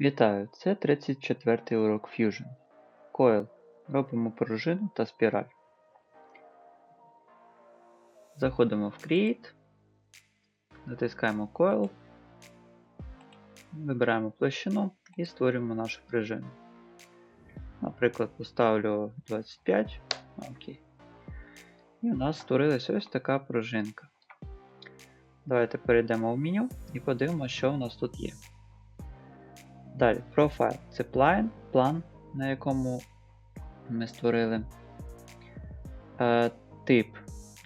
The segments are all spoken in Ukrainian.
Вітаю! Це 34-й урок Fusion. Coil. Робимо пружину та спіраль. Заходимо в Create, натискаємо Coil, вибираємо площину і створюємо нашу пружину. Наприклад, поставлю 25. Окей. І у нас створилася ось така пружинка. Давайте перейдемо в меню і подивимося, що у нас тут є. Далі, Profile це план, план, на якому ми створили. Е, тип.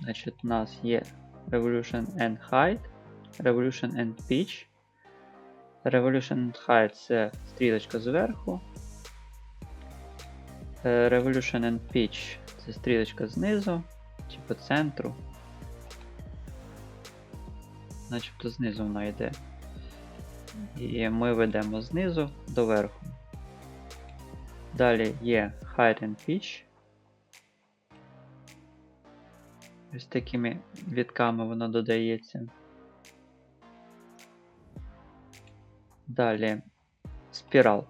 Значить, у нас є Revolution and Height, Revolution and Pitch. Revolution and Height це стрілочка зверху. Е, Revolution and Pitch це стрілочка знизу, чи по центру. Начебто знизу вона йде. І ми ведемо знизу до верху. Далі є Height and Pitch. Ось такими вітками воно додається. Далі спірал.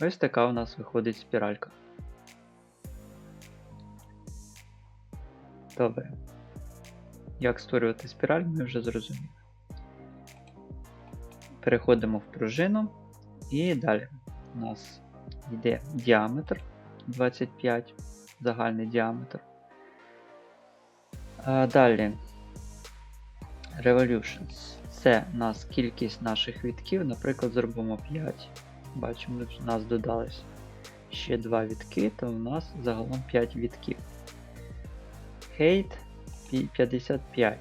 Ось така у нас виходить спіралька. Добре. Як створювати спіраль, ми вже зрозуміли. Переходимо в пружину і далі у нас йде діаметр 25, загальний діаметр. Далі Revolutions. Це у нас кількість наших вітків, наприклад, зробимо 5. Бачимо, у нас додалось ще 2 вітки, то у нас загалом 5 вітків. Height 55.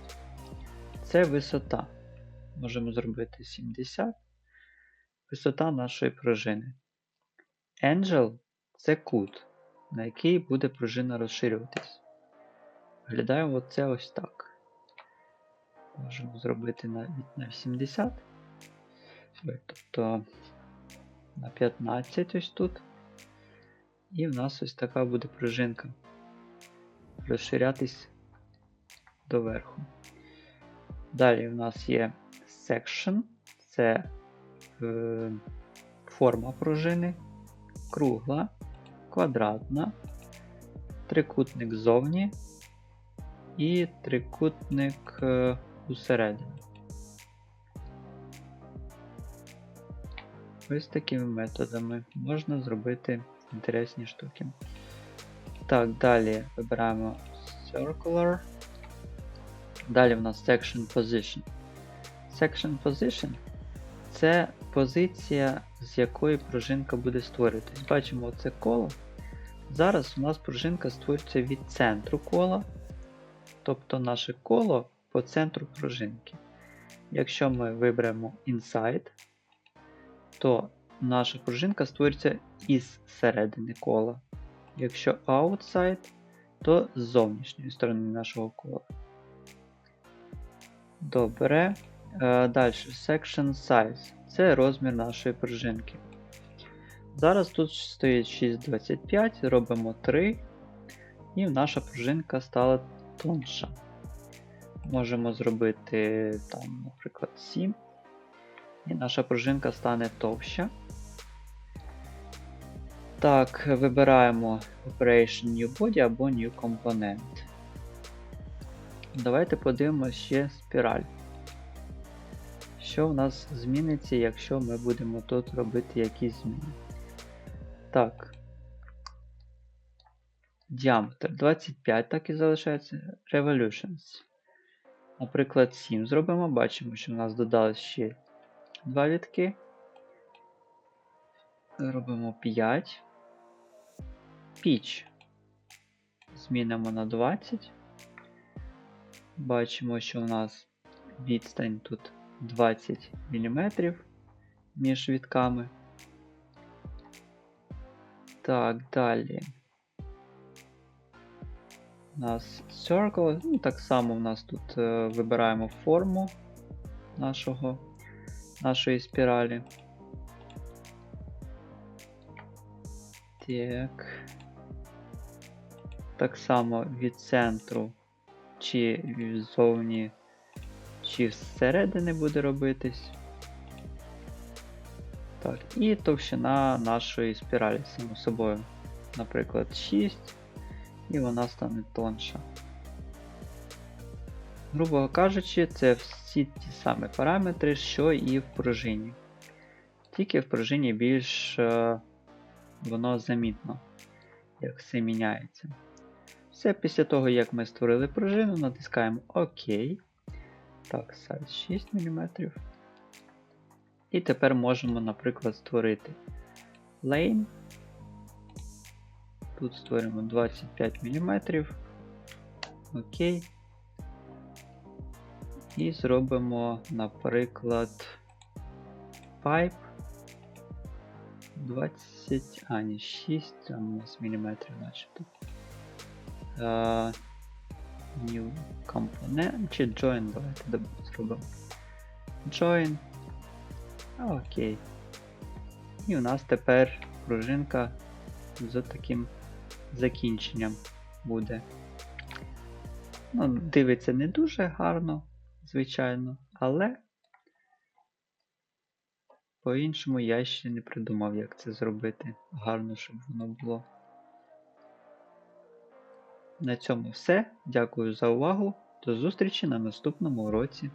Це висота. Можемо зробити 70. Висота нашої пружини. Angel це кут, на який буде пружина розширюватись. Виглядає оце ось так. Можемо зробити навіть на 70. Тобто на 15 ось тут. І в нас ось така буде пружинка. Розширятись доверху. Далі в нас є section, це е, форма пружини, кругла, квадратна, трикутник ззовні і трикутник е, усередині. Ось такими методами можна зробити інтересні штуки. Так, далі вибираємо Circular. Далі в нас Section Position. Section Position це позиція, з якої пружинка буде створюватись. Бачимо це коло. Зараз у нас пружинка створюється від центру кола, тобто наше коло по центру пружинки. Якщо ми виберемо Inside, то наша пружинка створюється із середини кола. Якщо Outside, то з зовнішньої сторони нашого кола. Добре. Е, Далі, Section Size. Це розмір нашої пружинки. Зараз тут стоїть 6,25, робимо 3, і наша пружинка стала тонша. Можемо зробити, там, наприклад, 7. І наша пружинка стане товща. Так, вибираємо Operation New Body або New Component. Давайте подивимося ще спіраль. Що у нас зміниться, якщо ми будемо тут робити якісь зміни? Так. Діаметр 25 так і залишається. Revolutions. Наприклад, 7 зробимо. Бачимо, що в нас додалось ще 2 вітки. Робимо 5. Pitch. Змінимо на 20. Бачимо, що у нас відстань тут 20 мм між вітками. Так, далі. У нас Circle, ну так само у нас тут е, вибираємо форму нашого, нашої спіралі. Так. Так само від центру чи ззовні, чи зсередини буде робитись. Так, і товщина нашої спіралі, само собою. Наприклад, 6, і вона стане тонша. Грубо кажучи, це всі ті самі параметри, що і в пружині. Тільки в пружині більш е, воно замітно, як все міняється. Все після того, як ми створили пружину, натискаємо ОК. Так, сайз 6 мм. І тепер можемо, наприклад, створити lane. Тут створимо 25 мм. Окей. І зробимо, наприклад, pipe 20, а, ні, 6, там у нас міліметрів начебто. New component чи join, давайте зробимо. Join. Окей. І у нас тепер пружинка з таким закінченням буде. Ну, дивиться не дуже гарно, звичайно, але по-іншому я ще не придумав, як це зробити гарно, щоб воно було. На цьому все. Дякую за увагу. До зустрічі на наступному уроці.